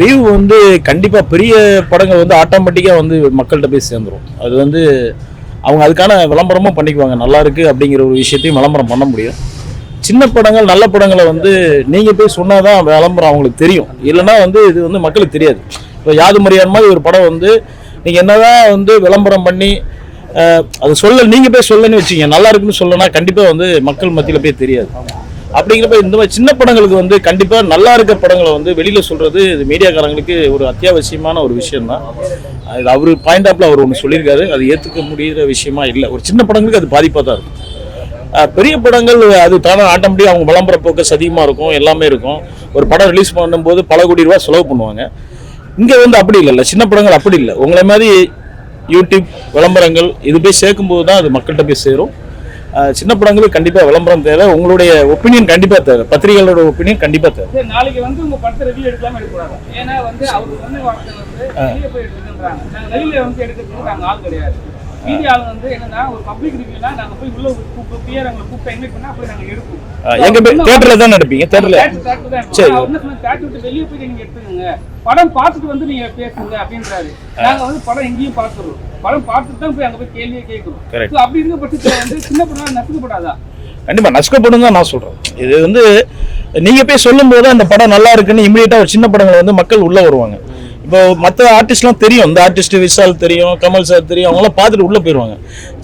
ரிவ் வந்து கண்டிப்பாக பெரிய படங்கள் வந்து ஆட்டோமேட்டிக்காக வந்து மக்கள்கிட்ட போய் சேர்ந்துரும். அது வந்து அவங்க அதுக்கான விளம்பரமும் பண்ணிக்குவாங்க. நல்லா இருக்குது அப்படிங்கிற ஒரு விஷயத்தையும் விளம்பரம் பண்ண முடியும். சின்ன படங்கள் நல்ல படங்களை வந்து நீங்கள் போய் சொன்னால் தான் விளம்பரம் அவங்களுக்கு தெரியும். இல்லைன்னா வந்து இது வந்து மக்களுக்கு தெரியாது. இப்போ யாது மரியாதை மாதிரி ஒரு படம் வந்து நீங்கள் என்னதான் வந்து விளம்பரம் பண்ணி அது சொல்ல நீங்கள் போய் சொல்லணும்னு வச்சுங்க நல்லா இருக்குன்னு சொல்லனா கண்டிப்பாக வந்து மக்கள் மத்தியில் போய் தெரியாது. அப்படிங்கிறப்ப இந்த மாதிரி சின்ன படங்களுக்கு வந்து கண்டிப்பாக நல்லா இருக்க படங்களை வந்து வெளியில் சொல்கிறது இது மீடியாக்காரங்களுக்கு ஒரு அத்தியாவசியமான ஒரு விஷயம் தான் அது அவர் பாயிண்ட் ஆஃப்ல அவர் ஒன்று சொல்லியிருக்காரு. அது ஏற்றுக்க முடியிற விஷயமா இல்லை. ஒரு சின்ன படங்களுக்கு அது பாதிப்பாக தான் இருக்கும் பெரிய படங்கள் அது தானே ஆட்டோமேட்டிக் அவங்க விளம்பர போக்கஸ் அதிகமாக இருக்கும் எல்லாமே இருக்கும். ஒரு படம் ரிலீஸ் பண்ணும்போது பல கோடி ரூபா செலவு பண்ணுவாங்க. இங்கே வந்து அப்படி இல்லைல்ல சின்ன படங்கள் அப்படி இல்லை. உங்களை மாதிரி யூடியூப் விளம்பரங்கள் இது போய் சேர்க்கும்போது தான் அது மக்கள்கிட்ட போய் சேரும். சின்ன படங்களுக்கு கண்டிப்பாக விளம்பரம் தேவை. உங்களுடைய ஒப்பீனியன் கண்டிப்பாக தேவை. பத்திரிகைகளோட ஒப்பீனியன் கண்டிப்பாக தேவை. சரி நாளைக்கு வந்து உங்க படத்தை ரிவ்யூ எடுக்காம எடுக்கக்கூடாது. ஏன்னா வந்து அவர் வந்து வெளியே போய் எடுக்குன்றாங்க நாங்க வெளியில வந்து எடுக்கிறதுக்கு நாங்க ஆள் கிடையாது. மீடியா ஆள் வந்து என்னன்னா ஒரு பப்ளிக் ரிவ்யூனா நாங்க போய் உள்ள கூப்பிட்டு பியர் அவங்களை கூப்பிட்டு இன்வைட் பண்ணா போய் நாங்க எடுப்போம். எங்க போய் தேட்டரில் தான் நடப்பீங்க தான் சரி. எடுப்போம். அவர் என்ன சொன்னா தேட்டர் விட்டு வெளியே போய் நீங்க எடுத்துக்கோங்க. படம் பார்த்துட்டு வந்து நீங்க பேசுங்க அப்படின்றாரு. நாங்க வந்து படம் எங்கேயும் பார்த்துறோம் படம் பார்த்துட்டு தான் போய் அங்க போய் கேள்வியே. So, அப்படி இருக்க பட்சத்துல வந்து சின்ன படம் நசுக்கப்படாதா? கண்டிப்பா நஷ்டப்படும் தான் நான் சொல்றேன். இது வந்து நீங்க போய் சொல்லும்போது அந்த படம் நல்லா இருக்குன்னு இமீடியட்டா ஒரு சின்ன படங்களை வந்து மக்கள் உள்ள வருவாங்க. இப்போ மற்ற ஆர்டிஸ்ட்லாம் தெரியும். இந்த ஆர்டிஸ்ட் விஷால் தெரியும் கமல் சார் தெரியும். அவங்களாம் பார்த்துட்டு உள்ள போயிடுவாங்க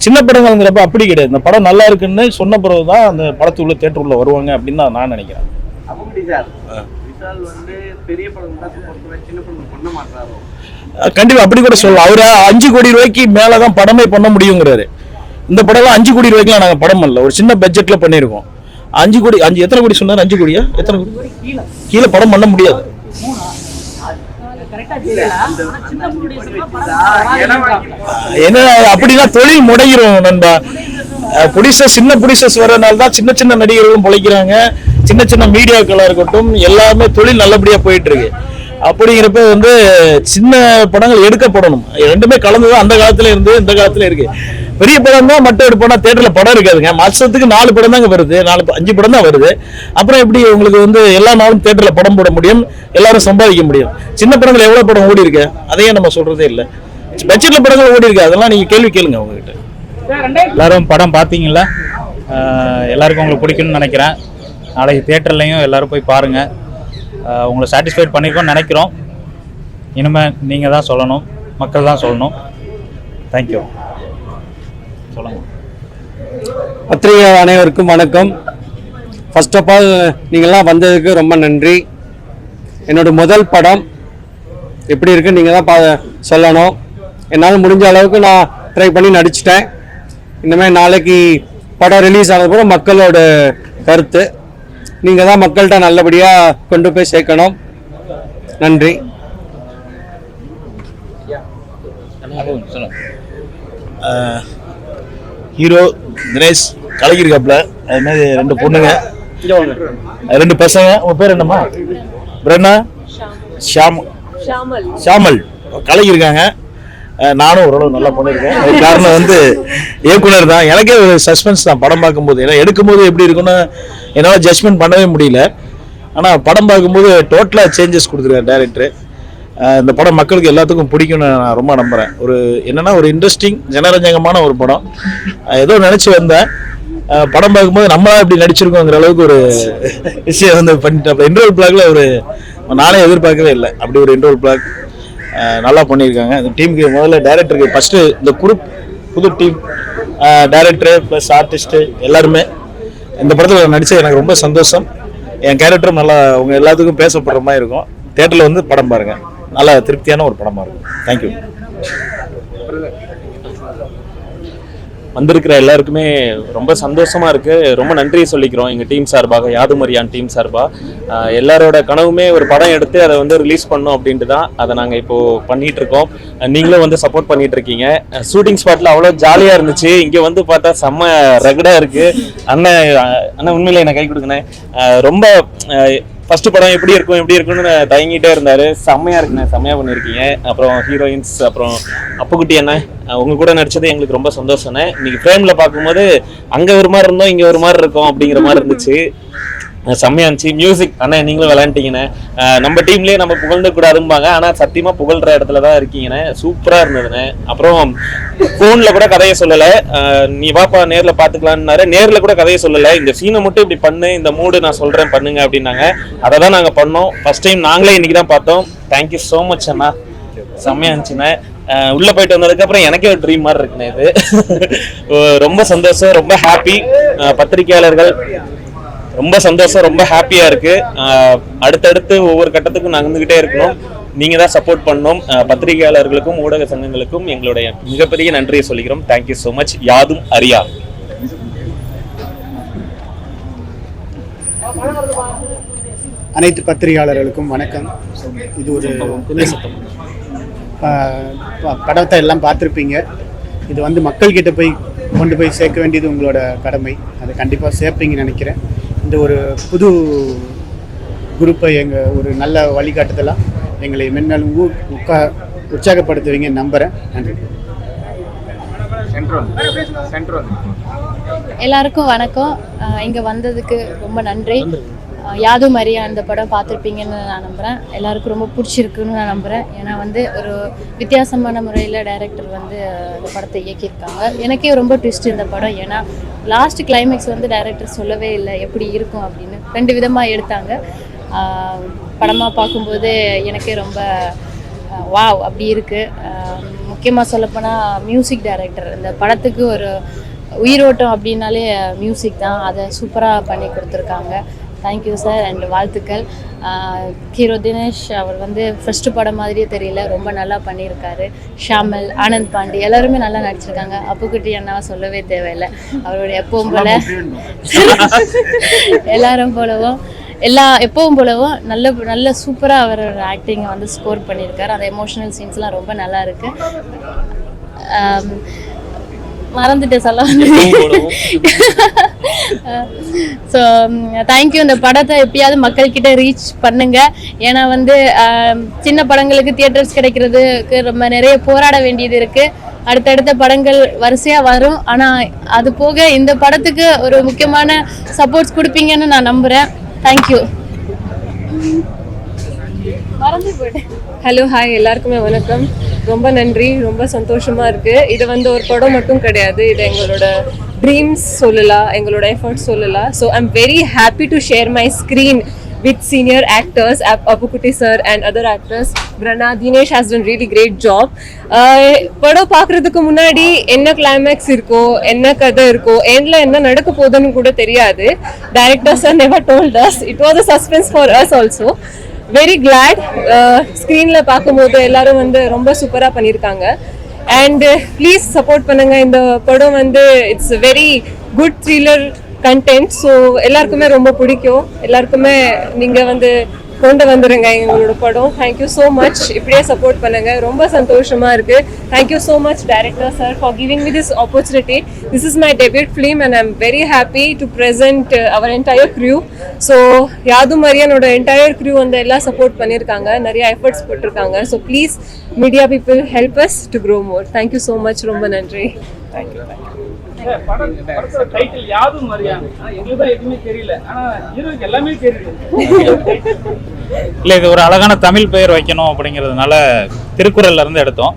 சின்ன படங்கள்ங்கிறப்ப அப்படி கிடையாது. இந்த படம் நல்லா இருக்குன்னு சொன்ன பிறகு தான் அந்த படத்துக்குள்ள தேட்டர் உள்ள வருவாங்க அப்படின்னு தான் நான் நினைக்கிறேன். பெரிய படம் சின்ன படம் பண்ண மாட்டாரோ? கண்டிப்பா அப்படி கூட சொல்லலாம். அவரு அஞ்சு கோடி ரூபாய்க்கு மேலதான் படமே பண்ண முடியுங்கிறாரு. இந்த படம்லாம் அஞ்சு கோடி ரூபாய்க்குலாம் நாங்க படம் பண்ணல. ஒரு சின்ன பட்ஜெட்ல பண்ணியிருக்கோம். அஞ்சு கோடி அஞ்சு எத்தனை கோடி சொன்னார்? அஞ்சு கோடியா? எத்தனை கோடி? கீழே படம் பண்ண முடியாது. என்ன அப்படின்னா தொழில் முடைகிறோம் நண்பா. புடிசஸ் சின்ன புடிசஸ் வரனால தான் சின்ன சின்ன நடிகர்களும் பிழைக்கிறாங்க. சின்ன சின்ன மீடியாக்களா இருக்கட்டும் எல்லாமே தொழில் நல்லபடியா போயிட்டு இருக்கு. அப்படிங்கிறப்ப வந்து சின்ன படங்கள் எடுக்கப்படணும். ரெண்டுமே கலந்துதான் அந்த காலத்துல இருந்து இந்த காலத்துல இருக்கு. பெரிய படம் தான் மட்டும் எடுப்போம்னா தேட்டரில் படம் இருக்காதுங்க. மாசத்துக்கு நாலு படம் தாங்க வருது. நாலு அஞ்சு படம் தான் வருது. அப்புறம் எப்படி உங்களுக்கு வந்து எல்லா நாளும் தேட்டரில் படம் போட முடியும்? எல்லாரும் சம்பாதிக்க முடியும். சின்ன படங்கள் எவ்வளோ படம் ஓடி இருக்கு? அதையே நம்ம சொல்றதே இல்லை. பட்ஜெட்ல படங்கள் ஓடி இருக்கு. அதெல்லாம் நீங்க கேள்வி கேளுங்க அவங்ககிட்ட. எல்லாரும் படம் பார்த்தீங்களா? எல்லாருக்கும் உங்களுக்கு பிடிக்கும்னு நினைக்கிறேன். நாளைக்கு தேட்டர்லையும் எல்லாரும் போய் பாருங்கள் உங்களை சாட்டிஸ்ஃபைட் பண்ணியிருக்கோம்னு நினைக்கிறோம். இனிமேல் நீங்கள் தான் சொல்லணும். மக்கள் தான் சொல்லணும். தேங்க்யூ சொல்லுங்கள் பத்திரிகை அனைவருக்கும் வணக்கம். ஃபர்ஸ்ட் ஆஃப் ஆல் நீங்கள்லாம் வந்ததுக்கு ரொம்ப நன்றி. என்னோடய முதல் படம் எப்படி இருக்கு நீங்கள் தான் பா சொல்லணும். என்னால் முடிஞ்ச அளவுக்கு நான் ட்ரை பண்ணி நடிச்சிட்டேன். இனிமேல் நாளைக்கு படம் ரிலீஸ் ஆனது கூட மக்களோட கருத்து. நீங்கள் தான் மக்கள்கிட்ட நல்லபடியாக கொண்டு போய் சேர்க்கணும். நன்றி. ஹீரோ தினேஷ் கலகிருக்காப்ல அது மாதிரி ரெண்டு பொண்ணுங்க. ரெண்டு பசங்க. உங்க பேர் என்னம்மா? பிரண்ணா ஷாம். ஷாமல். ஷாமல். கலகிருக்காங்க அஹ் நானும் ஓரளவு நல்லா பண்ணியிருக்கேன். அதுக்கு காரணம் வந்து இயக்குனர் தான். எனக்கே ஒரு சஸ்பென்ஸ் தான். படம் பார்க்கும்போது. ஏன்னா எடுக்கும்போது எப்படி இருக்குன்னு என்னால் ஜட்ஜ்மெண்ட் பண்ணவே முடியல. ஆனால் படம் பார்க்கும்போது டோட்டலாக சேஞ்சஸ் கொடுத்துருக்காரு டேரக்டரு இந்த படம் மக்களுக்கு எல்லாத்துக்கும் பிடிக்கும்னு நான் ரொம்ப நம்புகிறேன் ஒரு என்னன்னா ஒரு இன்ட்ரெஸ்டிங் ஜனரஞ்சகமான ஒரு படம். ஏதோ நினச்சி வந்தேன். படம் பார்க்கும்போது நம்மளா இப்படி நடிச்சிருக்கோங்கிற அளவுக்கு ஒரு விஷயம் வந்து பண்ணிட்டோம் இன்டர்வல் பிளாக்ல ஒரு நானே எதிர்பார்க்கவே இல்லை. அப்படி ஒரு இன்டர்வல் பிளாக் நல்லா பண்ணியிருக்காங்க. இந்த டீமுக்கு முதல்ல டேரக்டருக்கு ஃபஸ்ட்டு இந்த குரூப் புது டீம் டைரக்டரு ப்ளஸ் ஆர்டிஸ்ட்டு எல்லாருமே இந்த படத்தில் நடித்தது எனக்கு ரொம்ப சந்தோஷம். என் கேரக்டரும் நல்லா உங்கள் எல்லாத்துக்கும் பேசப்படுற மாதிரி இருக்கும். தேட்டரில் வந்து படம் பாருங்கள் நல்லா திருப்தியான ஒரு படமாக இருக்கும். தேங்க்யூ வந்திருக்கிற எல்லாருக்குமே ரொம்ப சந்தோஷமாக இருக்குது ரொம்ப நன்றியை சொல்லிக்கிறோம் எங்கள் டீம் சார்பாக யாதுமரியான் டீம் சார்பாக எல்லாரோட கனவுமே ஒரு படம் எடுத்து அதை வந்து ரிலீஸ் பண்ணோம் அப்படின்ட்டு தான் அதை நாங்கள் இப்போது பண்ணிகிட்ருக்கோம் நீங்களும் வந்து சப்போர்ட் பண்ணிகிட்ருக்கீங்க இருக்கீங்க ஷூட்டிங் ஸ்பாட்டில் அவ்வளோ ஜாலியாக இருந்துச்சு. இங்கே வந்து பார்த்தா செம்ம ரகடாக இருக்குது அண்ணன் அண்ணன் உண்மையில் என்னை கை கொடுக்கணேன் ரொம்ப ஃபர்ஸ்ட் படம் எப்படி இருக்கும் எப்படி இருக்கும்னு தயங்கிட்டே இருந்தாரு. செம்மையா இருக்குண்ணே செம்மையா பண்ணிருக்கீங்க. அப்புறம் ஹீரோயின்ஸ் அப்புறம் அப்புக்குட்டி என்ன உங்க கூட நடிச்சது எங்களுக்கு ரொம்ப சந்தோஷம்ண்ணே. இன்னைக்கு ஃப்ரேம்ல பார்க்கும்போது அங்க ஒரு மாதிரி இருந்தோம் இங்க ஒரு மாதிரி இருக்கும் அப்படிங்கிற மாதிரி இருந்துச்சு. செம்மையா இருந்துச்சு. மியூசிக் அண்ணா நீங்களும் விளையாண்டீங்கண்ணே நம்ம டீம்லயே நம்ம புகழ்ந்து கூடாதும்பாங்க ஆனா சத்தியமா புகழ்ற இடத்துல தான் இருக்கீங்கண்ணே. சூப்பரா இருந்ததுண்ணே. அப்புறம் போன்ல கூட கதையை சொல்லல. நீ வாப்பா நேர்ல பாத்துக்கலாம்னாரு நேர்ல கூட கதையை சொல்லல. இந்த சீனை மட்டும் இப்படி பண்ணு இந்த மூடு நான் சொல்றேன் பண்ணுங்க அப்படின்னாங்க. அதை தான் நாங்க பண்ணோம். ஃபர்ஸ்ட் டைம் நாங்களே இன்னைக்கு தான் பார்த்தோம். தேங்க்யூ ஸோ மச் அண்ணா. செம்மையா இருந்துச்சுண்ணே. உள்ள போயிட்டு வந்ததுக்கு அப்புறம் எனக்கே ஒரு ட்ரீம் மாதிரி இருக்குண்ணே இது. ரொம்ப சந்தோஷம் ரொம்ப ஹாப்பி பத்திரிகையாளர்கள் ரொம்ப சந்தோஷம் ரொம்ப ஹாப்பியா இருக்கு. அடுத்தடுத்து ஒவ்வொரு கட்டத்துக்கும் நகர்ந்துகிட்டே இருக்கணும். நீங்க தான் சப்போர்ட் பண்ணோம் பத்திரிகையாளர்களுக்கும் ஊடக சங்கங்களுக்கும் எங்களுடைய மிகப்பெரிய நன்றியை சொல்லிக்கிறோம். தேங்க்யூ ஸோ மச் யாதும் அறியா அனைத்து பத்திரிகையாளர்களுக்கும் வணக்கம். இது ஒரு படத்தை எல்லாம் பார்த்துருப்பீங்க. இது வந்து மக்கள்கிட்ட போய் கொண்டு போய் சேர்க்க வேண்டியது உங்களோட கடமை. அதை கண்டிப்பாக சேர்ப்பீங்கன்னு நினைக்கிறேன். இந்த ஒரு புது குரூப்பை எங்கள் ஒரு நல்ல வழிகாட்டுதலாக எங்களை மென்னாலும் ஊ உட்கா உற்சாகப்படுத்துவீங்கன்னு நம்புகிறேன் நன்றி. எல்லாருக்கும் வணக்கம். இங்கே வந்ததுக்கு ரொம்ப நன்றி. யாது யாதும் அந்த படம் பார்த்துருப்பீங்கன்னு நான் நம்புகிறேன் எல்லாருக்கும் ரொம்ப பிடிச்சிருக்குன்னு நான் நம்புகிறேன் ஏன்னா வந்து ஒரு வித்தியாசமான முறையில் டைரக்டர் வந்து அந்த இந்த படத்தை இயக்கியிருக்காங்க. எனக்கே ரொம்ப ட்விஸ்ட் இந்த படம். ஏன்னா லாஸ்ட் கிளைமேக்ஸ் வந்து டைரக்டர் சொல்லவே இல்லை எப்படி இருக்கும் அப்படின்னு. ரெண்டு விதமாக எடுத்தாங்க. படமாக பார்க்கும்போது எனக்கே ரொம்ப வாவ் அப்படி இருக்குது முக்கியமாக சொல்லப்போனால் மியூசிக் டைரக்டர் இந்த படத்துக்கு ஒரு உயிரோட்டம் அப்படின்னாலே மியூசிக் தான். அதை சூப்பராக பண்ணி கொடுத்துருக்காங்க. தேங்க்யூ சார் அண்ட் வாழ்த்துக்கள். ஹீரோ தினேஷ் அவர் வந்து ஃபஸ்ட்டு படம் மாதிரியே தெரியல ரொம்ப நல்லா பண்ணியிருக்காரு. ஷாமல் ஆனந்த் பாண்டி எல்லாருமே நல்லா நடிச்சிருக்காங்க. அப்புக்குட்டி அண்ணாவை சொல்லவே தேவையில்லை. அவருடைய எப்பவும் போல எல்லாரும் போலவும் எல்லா எப்பவும் போலவும் நல்ல நல்ல சூப்பராக அவரோட ஆக்டிங்கை வந்து ஸ்கோர் பண்ணியிருக்காரு. அந்த எமோஷனல் சீன்ஸ்லாம் ரொம்ப நல்லா இருக்கு. ஆம், மறந்துட்டேன் சொல்ல ஸோ தேங்க்யூ இந்த படத்தை எப்பயாவது மக்கள்கிட்ட ரீச் பண்ணுங்க. ஏன்னா வந்து ஆம், சின்ன படங்களுக்கு தியேட்டர்ஸ் கிடைக்கிறதுக்கு ரொம்ப நிறைய போராட வேண்டியது இருக்கு. அடுத்தடுத்த படங்கள் வரிசையா வரும். ஆனா அது போக இந்த படத்துக்கு ஒரு முக்கியமான சப்போர்ட்ஸ் கொடுப்பீங்கன்னு நான் நம்புறேன். தேங்க்யூ மறந்து போயிட்டேன். ஹலோ ஹாய் எல்லாருக்குமே வணக்கம். ரொம்ப நன்றி. ரொம்ப சந்தோஷமா இருக்கு. இது வந்து ஒரு படம் மட்டும் கிடையாது. இது எங்களோட ட்ரீம்ஸ் சொல்லலாம் எங்களோட எஃபர்ட்ஸ் சொல்லலாம் so I'm very happy to share my screen with senior actors Appukutty sir and other actors Prana Dinesh has done really great job படம் பார்க்குறதுக்கு முன்னாடி என்ன கிளைமேக்ஸ் இருக்கோ என்ன கதை இருக்கோ எண்ணில் என்ன நடக்க போகுதுன்னு கூட தெரியாது. Director are never told us it was a suspense for us also very glad ஸ்க்ரீனில் பார்க்கும்போது எல்லாரும் வந்து ரொம்ப சூப்பராக பண்ணியிருக்காங்க. அண்ட் ப்ளீஸ் சப்போர்ட் பண்ணுங்க. இந்த படம் வந்து it's very good thriller content so எல்லாருக்குமே ரொம்ப பிடிக்கும். எல்லாருக்குமே நீங்கள் வந்து கொண்டு வந்துருங்க எங்களோட படம். தேங்க்யூ ஸோ மச் இப்படியே சப்போர்ட் பண்ணுங்க. ரொம்ப சந்தோஷமா இருக்கு. Thank you so much director sir for giving me this opportunity this is my debut film and I'm very happy to present our entire crew so Yaadhum மரியனோட entire crew வந்து எல்லாம் support பண்ணியிருக்காங்க நிறைய efforts போட்டிருக்காங்க. So please media people help us to grow more thank you so much ரொம்ப நன்றி. Thank you படம் title யாதும் அறியாங்க ஆனா எங்களுக்கு தான் எதுவுமே தெரியல. ஆனா ஹீரோக்கு எல்லாமே தெரியுது இல்லை இது ஒரு அழகான தமிழ் பெயர் வைக்கணும் அப்படிங்கிறதுனால திருக்குறள்ல இருந்து எடுத்தோம்.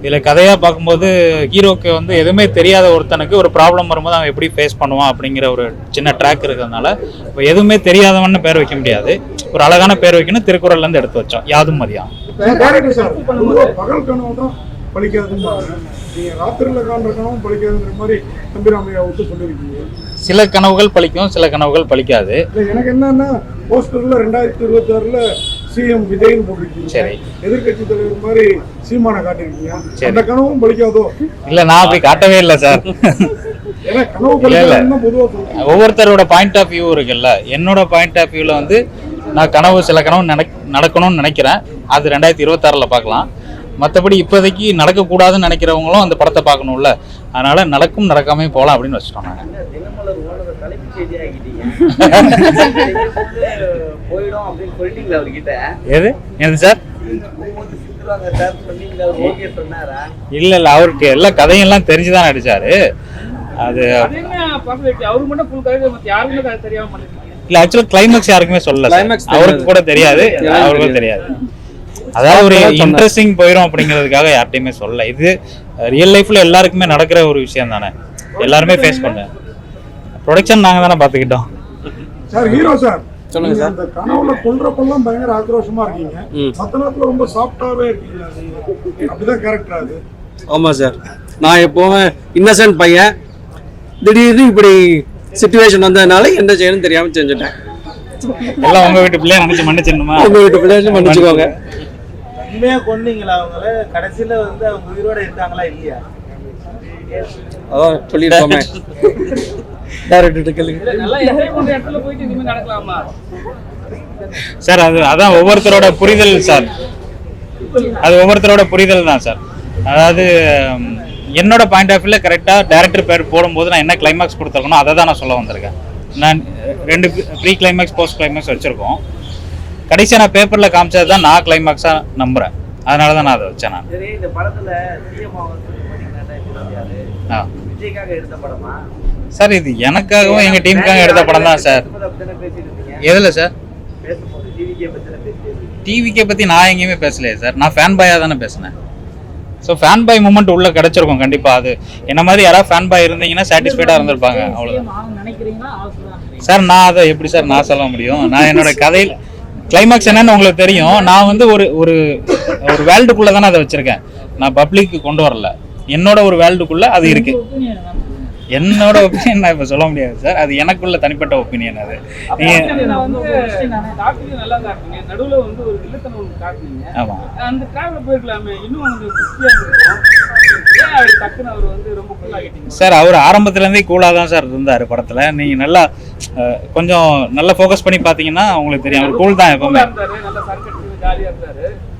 இதில் கதையாக பார்க்கும்போது ஹீரோக்கு வந்து எதுவுமே தெரியாத ஒருத்தனுக்கு ஒரு ப்ராப்ளம் வரும்போது அவன் எப்படி ஃபேஸ் பண்ணுவான் அப்படிங்கிற ஒரு சின்ன ட்ராக் இருக்கிறதுனால இப்போ எதுவுமே தெரியாதவன்னு பேர் வைக்க முடியாது. ஒரு அழகான பேர் வைக்கணும் திருக்குறள்ல இருந்து எடுத்து வச்சோம். யாதும் மதியம் பழிக்காதுன்னு நீங்க ராத்திரில காண்ற கனவும் பழிக்காதுங்கிற மாதிரி தம்பிராமையா விட்டு சொல்லியிருக்கீங்க சில கனவுகள் பலிக்கும் சில கனவுகள் பலிக்காது இல்ல எனக்கு என்னன்னா போஸ்டர்ல ரெண்டாயிரத்தி இருபத்தி ஆறுல சிஎம் விஜய்னு போட்டிருக்கீங்க. சரி. எதிர்க்கட்சி தலைவர் மாதிரி சீமானை காட்டியிருக்கீங்க. சரி. அந்த கனவும் பழிக்காதோ? இல்லை நான் அப்படி காட்டவே இல்லை சார். ஒவ்வொருத்தரோட பாயிண்ட் ஆஃப் வியூ இருக்குல்ல. என்னோட பாயிண்ட் ஆஃப் வியூவில் வந்து நான் கனவு சில கனவு நடக் நடக்கணும்னு நினைக்கிறேன். அது ரெண்டாயிரத்தி இருபத்தாறில் பார்க்கலாம். மற்றபடி இப்போதைக்கு நடக்கக்கூடாதுன்னு நினைக்கிறவங்களும் அந்த படத்தை பார்க்கணும்ல. அதனால நடக்கும் நடக்காமே போகலாம் அப்படின்னு வச்சுட்டோம் நாங்கள் எது? சார்? இல்லை இல்லை அவருக்கு எல்லா கதையெல்லாம் தெரிஞ்சு தான் நடிச்சாரு. அது இல்ல ஆக்சுவலா கிளைமேக்ஸ் யாருக்குமே சொல்லல. அவருக்கு கூட தெரியாது. அவருக்கும் தெரியாது. அதாவது ஒரு. இன்ட்ரெஸ்டிங் போயிடும் அப்படிங்கிறதுக்காக யார்ட்டையுமே சொல்லல இது ரியல் லைஃப்ல எல்லாருக்குமே நடக்கிற ஒரு விஷயம் தானே? எல்லாருமே ஃபேஸ் பண்ண. ப்ரொடக்ஷன் நாங்க தானே பாத்துக்கிட்டோம். Sir hero sir. சொல்லுங்க நீங்க சார். அந்த கனவுல கொல்றப்பெல்லாம் பயங்கர ஆக்ரோஷமா இருக்கீங்க. ம். மத்த நேரத்துல ரொம்ப சாஃப்டாவே இருக்கீங்க அது. அப்படிதான் கேரக்டர் அது. ஆமாம் சார். நான் எப்போவும் இன்னசென்ட் பையன். திடீர்னு இப்படி சுச்சுவேஷன் வந்ததுனால என்ன செய்யணும்னு தெரியாமல் செஞ்சுட்டேன். எல்லாம் உங்க வீட்டு பிள்ளைய நினைச்சு மன்னிச்சிடணுமா? உங்கள் வீட்டு மன்னிச்சுக்கோங்க. உண்மையா கொன்னீங்களா அவங்கள? கடைசியில வந்து அவங்க உயிரோட இருக்காங்களா இல்லையா? அதான் நடக்கலாமா? சார் அது அதான் ஒவ்வொருத்தரோட புரிதல் சார். அது ஒவ்வொருத்தரோட புரிதல் தான் சார். அதாவது என்னோட பாயிண்ட் ஆஃப் வியூல கரெக்டாக டேரக்டர் பேர் போடும்போது நான் என்ன கிளைமேக்ஸ் கொடுத்துருக்கணும் அதை தான் நான் சொல்ல வந்திருக்கேன். நான் ரெண்டு ப்ரீ கிளைமேக்ஸ் போஸ்ட் கிளைமேக்ஸ் வச்சுருக்கோம். கடைசியாக நான் பேப்பரில் காமிச்சது தான் நான் கிளைமேக்ஸாக நம்புகிறேன் அதனால தான் நான் அதை வச்சேன் நான். சரி இந்த படத்துல சார் இது எனக்காகவும் எங்கள் டீமுக்காக எடுத்த படம் தான் சார். எதில் சார்? டிவிக்கே பற்றி நான் எங்கேயுமே பேசலையே சார். நான் ஃபேன் பாயாக தானே பேசினேன். ஸோ ஃபேன் பாய் மூமெண்ட் உள்ள கிடைச்சிருக்கும் கண்டிப்பாக அது. என்ன மாதிரி யாராவது ஃபேன் பாய் இருந்தீங்கன்னா சாட்டிஸ்ஃபைடாக இருந்திருப்பாங்க அவ்வளோதான் நினைக்கிறீங்களா? சார் நான் அதை எப்படி சார் நான் சொல்ல முடியும்? நான் என்னோட கதையில் கிளைமாக்ஸ் என்னன்னு உங்களுக்கு தெரியும். நான் வந்து ஒரு ஒரு ஒரு வேர்ல்டுக்குள்ளே தானே அதை வச்சுருக்கேன். நான் பப்ளிக்கு கொண்டு வரல. என்னோட ஒரு வேர்ல்டுக்குள்ளே அது இருக்கு. என்னோட ஒப்பீனியன் நான் இப்போ சொல்ல முடியாது சார் அது எனக்குள்ள தனிப்பட்ட ஒப்பீனியன் அது. ஆமாம் சார் அவர் ஆரம்பத்துலேருந்தே கூலாக தான் சார் இருந்தார் படத்தில். நீங்கள் நல்லா கொஞ்சம் நல்லா ஃபோக்கஸ் பண்ணி பார்த்தீங்கன்னா உங்களுக்கு தெரியும். அவர் கூல் தான் எப்பவுமே.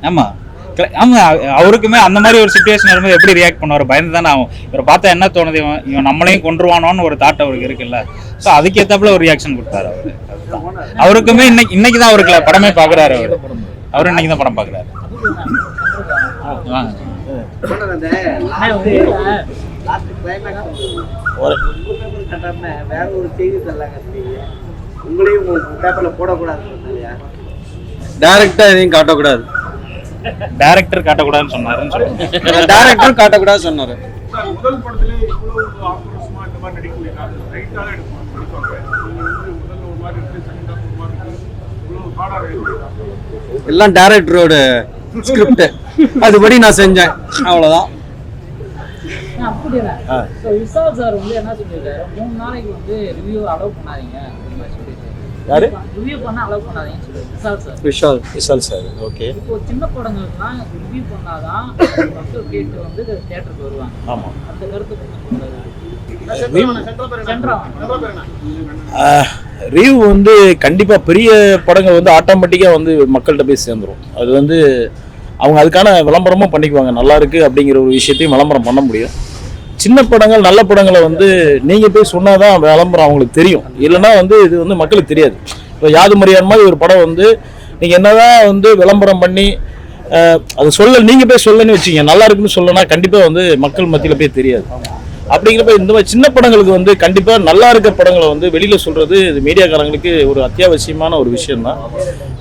ஆமாம் ஆமாம் அவருக்குமே அந்த மாதிரி ஒரு சுச்சுவேஷன் வரும்போது எப்படி ரியாக்ட் பண்ணுவார்? பயந்து தானே ஆகும். இவரை பார்த்தா என்ன தோணுது? இவன் இவன் நம்மளையும் கொண்டுருவானோன்னு ஒரு தாட் அவருக்கு இருக்குல்ல. ஸோ அதுக்கேற்றாப்புல ஒரு ரியாக்ஷன் கொடுத்தாரு அவர். அவருக்குமே இன்னைக்கு இன்னைக்கு தான் அவருக்கு படமே பார்க்குறாரு அவர். அவர் இன்னைக்கு தான் படம் பார்க்குறாரு வாங்க. வேற ஒரு செய்தி தரலாங்க உங்களையும் உங்க பேப்பர்ல போடக்கூடாதுன்னு சொன்னாங்க டேரக்டாக எதையும் காட்டக்கூடாது. டேரக்டர் காட்டக்கூடாதுன்னு சொன்னாருன்னு சொல்லுவாங்க டேரக்டர் காட்டக்கூடாது சொன்னார். முதல் படத்திலே இவ்வளவு ஆக்ரோஷமா இந்த மாதிரி நடிக்கக்கூடிய காரணம் ரைட்டாக எடுப்பாங்க நடிப்பாங்க. நீங்க வந்து முதல்ல ஒரு மாதிரி இருக்கு செகண்ட் ஹாஃப் ஒரு மாதிரி இருக்கு. இவ்வளவு ஹார்டாக இருக்கு எல்லாம் டேரக்டரோட ஸ்கிரிப்ட் அதுபடி நான் செஞ்சேன். அவ்வளோதான் விசால் சார் வந்து என்ன சொல்லியிருக்காரு? மூணு நாளைக்கு வந்து ரிவ்யூ அலோவ் பண்ணாதீங்க அப்படின்னு மாதிரி சொல்லியிருக்காரு யாரு? ரிவ்யூ பண்ண அலோவ் பண்ணாதீங்கன்னு சொல்லி Vishal sir Vishal Vishal sir okay இப்போ சின்ன படங்களுக்குலாம் ரிவ்யூ பண்ணாதான் மக்கள் கேட்டு வந்து தியேட்டருக்கு வருவாங்க. ஆமாம் அந்த கருத்து வந்து கண்டிப்பாக பெரிய படங்கள் வந்து ஆட்டோமேட்டிக்காக வந்து மக்கள்கிட்ட போய் சேர்ந்துரும். அது வந்து அவங்க அதுக்கான விளம்பரமும் பண்ணிக்குவாங்க. நல்லா இருக்குது அப்படிங்கிற ஒரு விஷயத்தையும் விளம்பரம் பண்ண முடியும். சின்ன படங்கள் நல்ல படங்களை வந்து நீங்கள் போய் சொன்னால் தான் விளம்பரம் அவங்களுக்கு தெரியும். இல்லைன்னா வந்து இது வந்து மக்களுக்கு தெரியாது. இப்போ யாது மரியாதை மாதிரி ஒரு படம் வந்து நீங்கள் என்னதான் வந்து விளம்பரம் பண்ணி அது சொல்ல நீங்கள் போய் சொல்லணும்னு வச்சுக்கோங்க. நல்லா இருக்குன்னு சொல்லனா கண்டிப்பாக வந்து மக்கள் மத்தியில் போய் தெரியாது. அப்படிங்கிறப்ப இந்த மாதிரி சின்ன படங்களுக்கு வந்து கண்டிப்பாக நல்லா இருக்க படங்களை வந்து வெளியில் சொல்கிறது இது மீடியாக்காரங்களுக்கு ஒரு அத்தியாவசியமான ஒரு விஷயம் தான்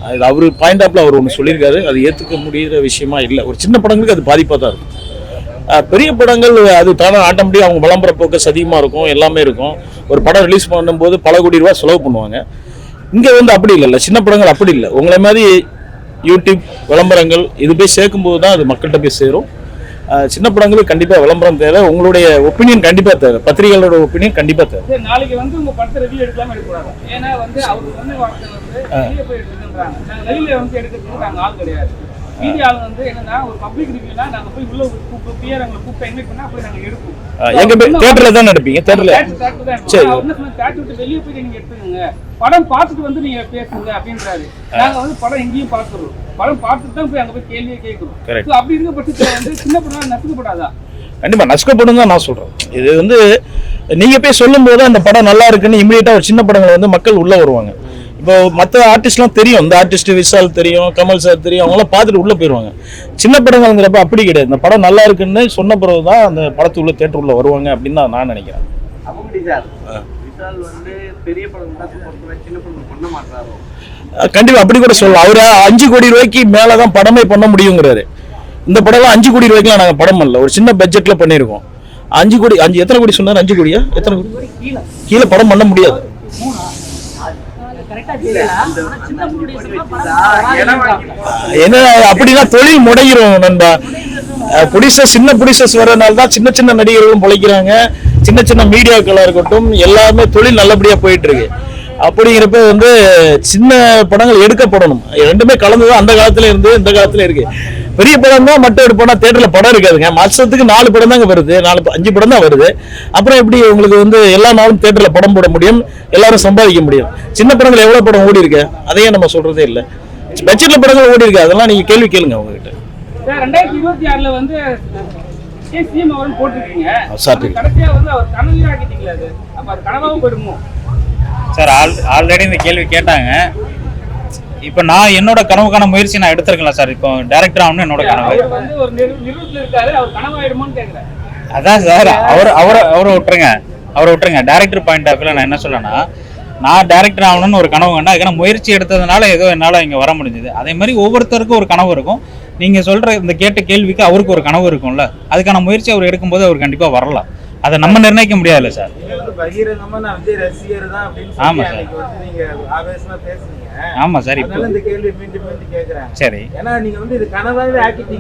அது அவர் பாயிண்ட் ஆஃப்ல அவர் ஒன்று சொல்லியிருக்காரு. அது ஏற்றுக்க முடிகிற விஷயமா இல்லை. ஒரு சின்ன படங்களுக்கு அது பாதிப்பாக தான் இருக்கும் பெரிய படங்கள் அது தானே ஆட்டோமேட்டிக் அவங்க விளம்பர போக்கஸ் அதிகமாக இருக்கும் எல்லாமே இருக்கும். ஒரு படம் ரிலீஸ் பண்ணும்போது பல கோடி ரூபா செலவு பண்ணுவாங்க. இங்கே வந்து அப்படி இல்லைல்ல சின்ன படங்கள் அப்படி இல்லை. உங்களை மாதிரி யூடியூப் விளம்பரங்கள் இது போய் சேர்க்கும்போது தான் அது மக்கள்கிட்ட போய் சேரும். சின்ன படங்களுக்கு கண்டிப்பாக விளம்பரம் தேவை. உங்களுடைய ஒப்பீனியன் கண்டிப்பாக தேவை. பத்திரிகைகளோட ஒப்பீனியன் கண்டிப்பாக தேவை. நாளைக்கு வந்து உங்க படத்தை ரிவ்யூ எடுக்காம எடுக்கக்கூடாது. ஏன்னா வந்து அவர் சொன்ன வார்த்தை வந்து வெளியில வந்து எடுக்கிறதுக்கு நாங்க ஆள் கிடையாது. மீடியா வந்து என்னன்னா ஒரு பப்ளிக் ரிவ்யூனா நாங்க போய் உள்ள கூப்பிட்டு பியர் எங்களை கூப்பிட்டு இன்வைட் பண்ணா போய் நாங்க எடுப்போம். எங்க போய்? தேட்டரில் தான் தேட்டர் தான் சரி. என்ன சொன்னா விட்டு வெளியே போய் நீங்க எடுத்துக்கோங்க. படம் பார்த்துட்டு வந்து நீங்க பேசுங்க அப்படின்றாரு. நாங்க வந்து படம் எங்கேயும் பார்த்துறோம் படம் பார்த்துட்டு தான் போய் அங்க போய் கேள்வியே கேட்கிறோம். அப்படி இருக்க பட்சத்துல வந்து சின்ன படம் நசுக்கப்படாதா? கண்டிப்பாக நஷ்டப்படும் தான் நான் சொல்கிறேன் இது வந்து நீங்கள் போய் சொல்லும்போது அந்த படம் நல்லா இருக்குன்னு இமீடியட்டாக ஒரு சின்ன படங்களை வந்து மக்கள் உள்ளே வருவாங்க. இப்போ மற்ற ஆர்டிஸ்ட்லாம் தெரியும். இந்த ஆர்டிஸ்ட் விஷால் தெரியும் கமல் சார் தெரியும். அவங்களாம் பார்த்துட்டு உள்ளே போயிடுவாங்க சின்ன படங்கள்ங்கிறப்ப அப்படி கிடையாது. இந்த படம் நல்லா இருக்குன்னு சொன்ன பிறகு தான் அந்த படத்துக்குள்ள தேட்டர் உள்ள வருவாங்க அப்படின்னு தான் நான் நினைக்கிறேன். அவங்க சார் விஷால் வந்து பெரிய படம் தான் பொறுத்தவரை சின்ன படம் பண்ண மாட்டாரோ? அஹ் கண்டிப்பா அப்படி கூட சொல்லலாம். அவரு அஞ்சு கோடி ரூபாய்க்கு மேல தான் படமே பண்ண முடியுங்கிறாரு. இந்த படம்லாம் அஞ்சு கோடி ரூபாய்க்குலாம் நாங்க படம் பண்ணல. ஒரு சின்ன பட்ஜெட்ல பண்ணியிருக்கோம். அஞ்சு கோடி அஞ்சு எத்தனை கோடி சொன்னாரு? அஞ்சு கோடியா? எத்தனை கோடி? கீழே. படம் பண்ண முடியாது. என்ன அப்படின்னா தொழில் முடைகிறோம் நண்பா. புடிசஸ் சின்ன புடிசஸ் வரனால தான் சின்ன சின்ன நடிகர்களும் பொழைக்கிறாங்க. சின்ன சின்ன மீடியாக்களாக இருக்கட்டும் எல்லாமே தொழில் நல்லபடியா போயிட்டு இருக்கு அப்படிங்கிறப்ப வந்து சின்ன படங்கள் எடுக்கப்படணும். ரெண்டுமே கலந்து தான் அந்த காலத்துல இருந்து இந்த காலத்துல இருக்கு. பெரிய படம் தான் மட்டும் எடுப்போம்னா தேட்டர்ல படம் இருக்காதுங்க. மாசத்துக்கு நாலு படம் தாங்க வருது. நாலு அஞ்சு படம் தான் வருது. அப்புறம் எப்படி உங்களுக்கு வந்து எல்லா நாளும் தேட்டர்ல படம் போட முடியும்? எல்லாரும் சம்பாதிக்க முடியும். சின்ன படங்கள் எவ்வளவு படம் ஓடி இருக்கு? அதையே நம்ம சொல்றதே இல்லை. பட்ஜெட்ல படங்கள் ஓடி இருக்கு. அதெல்லாம் நீங்க கேள்வி கேளுங்க உங்ககிட்ட சார் ரெண்டாயிரத்தி இருபத்தி ஆறுல வந்து ஏன் சிஎம் அவர்னு போட்டிருக்கீங்க. சாப்பிட்டு. கடைசியா வந்து அவர் கனவு ஆக்கிட்டீங்களா அது. அப்ப அது கனவாகவும் போயிடுமோ சார் ஆல் ஆல்ரெடி இந்த கேள்வி கேட்டாங்க. இப்போ நான் என்னோட கனவுக்கான முயற்சி நான் எடுத்திருக்கலாம் சார். இப்போ டேரக்டர் ஆகணும் என்னோட கனவு. அதான் சார் அவர் அவரை அவரை விட்டுருங்க. அவரை விட்டுருங்க. டேரக்டர் பாயிண்ட் ஆஃப் நான் என்ன சொல்லனா நான் டேரக்டர் ஆகணும்னு ஒரு கனவு கண்டா அதுக்கான முயற்சி எடுத்ததுனால ஏதோ என்னால் இங்கே வர முடிஞ்சது. அதே மாதிரி ஒவ்வொருத்தருக்கும் ஒரு கனவு இருக்கும். நீங்கள் சொல்கிற இந்த கேட்ட கேள்விக்கு அவருக்கு ஒரு கனவு இருக்கும்ல. அதுக்கான முயற்சி அவர் எடுக்கும்போது அவர் கண்டிப்பாக வரலாம். அதை நம்ம நிர்ணயிக்க முடியாதுல்ல சார். ஆமா சார். ஆமாம் சார் இப்போ. சரி. ஏன்னா நீங்க வந்து இது கனவாவே ஆக்கிட்டீங்க.